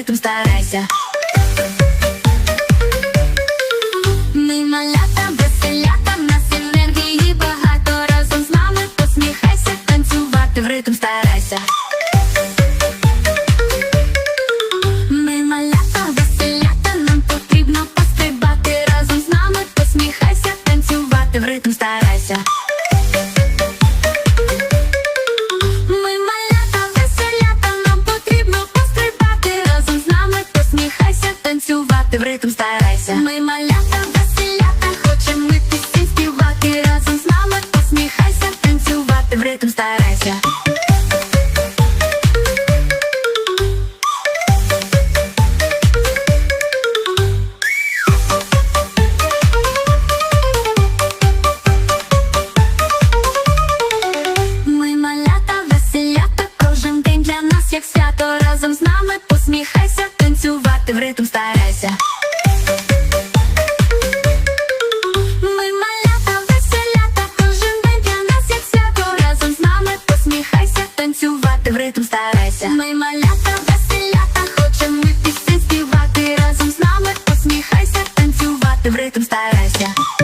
ритм старайся. Ми малята, веселята, нас енергії багато. Разом з нами посміхайся, танцювати в ритм старайся. Ми малята, веселята, нам потрібно пострибати. Разом з нами посміхайся, танцювати в ритм старайся. Танцювати в ритм старайся. Ми малята, веселята, хочемо ми пісні співати разом з нами, посміхайся, танцювати в ритм старайся. Як свято разом з нами танцювати в ритм старайся. Ми веселята, кожен день нас як свято разом з нами посміхайся, танцювати в ритм старайся. Ми малята, веселята, хочемо пісні співати разом з нами, посміхайся, танцювати в ритм старайся.